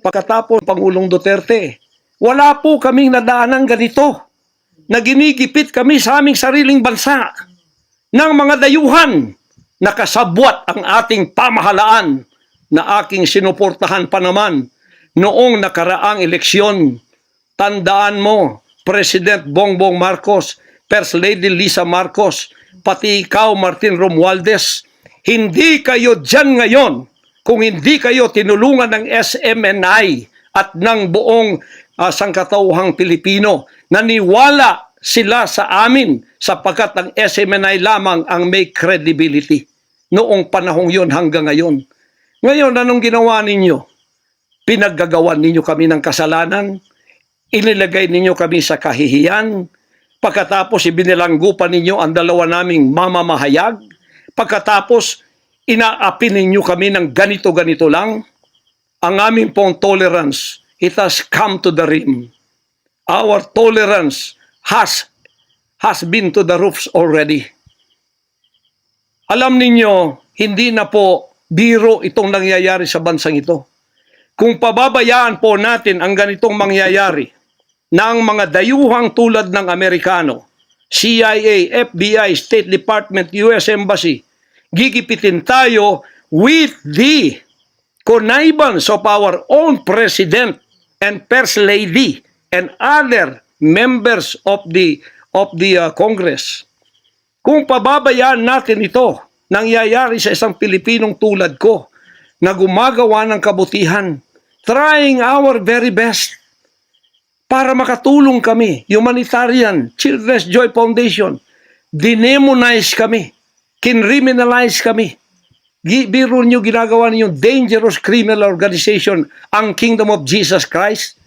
pagkatapos Pangulong Duterte. Wala po kaming nadaanan ganito na ginigipit kami sa aming sariling bansa ng mga dayuhan na kasabwat ang ating pamahalaan na aking sinuportahan pa naman noong nakaraang eleksyon. Tandaan mo, President Bongbong Marcos, First Lady Lisa Marcos, pati ikaw Martin Romualdez, hindi kayo dyan ngayon kung hindi kayo tinulungan ng SMNI at ng buong ah, sangkatauhang Pilipino. Naniwala sila sa amin sapagkat ang SMNI lamang ang may credibility noong panahong yon hanggang ngayon. Ngayon, anong ginawa ninyo? Pinaggagawan ninyo kami ng kasalanan, inilagay ninyo kami sa kahihiyan, pagkatapos ibinilanggo pa ninyo ang dalawa naming mamamahayag, pagkatapos inaapi ninyo kami ng ganito-ganito lang, ang aming pong tolerance, it has come to the rim. Our tolerance has has been to the roofs already. Alam ninyo, hindi na po biro itong nangyayari sa bansang ito. Kung pababayaan po natin ang ganitong mangyayari ng mga dayuhang tulad ng Amerikano, CIA, FBI, State Department, US Embassy, gigipitin tayo with the connivance of our own President and First Lady and other members of the of the uh, Congress. Kung pababayaan natin ito, nangyayari sa isang Pilipinong tulad ko na gumagawa ng kabutihan, trying our very best para makatulong kami, humanitarian, Children's Joy Foundation, dinemonize kami, kinriminalize kami. Biro nyo ginagawa ninyo dangerous criminal organization ang Kingdom of Jesus Christ.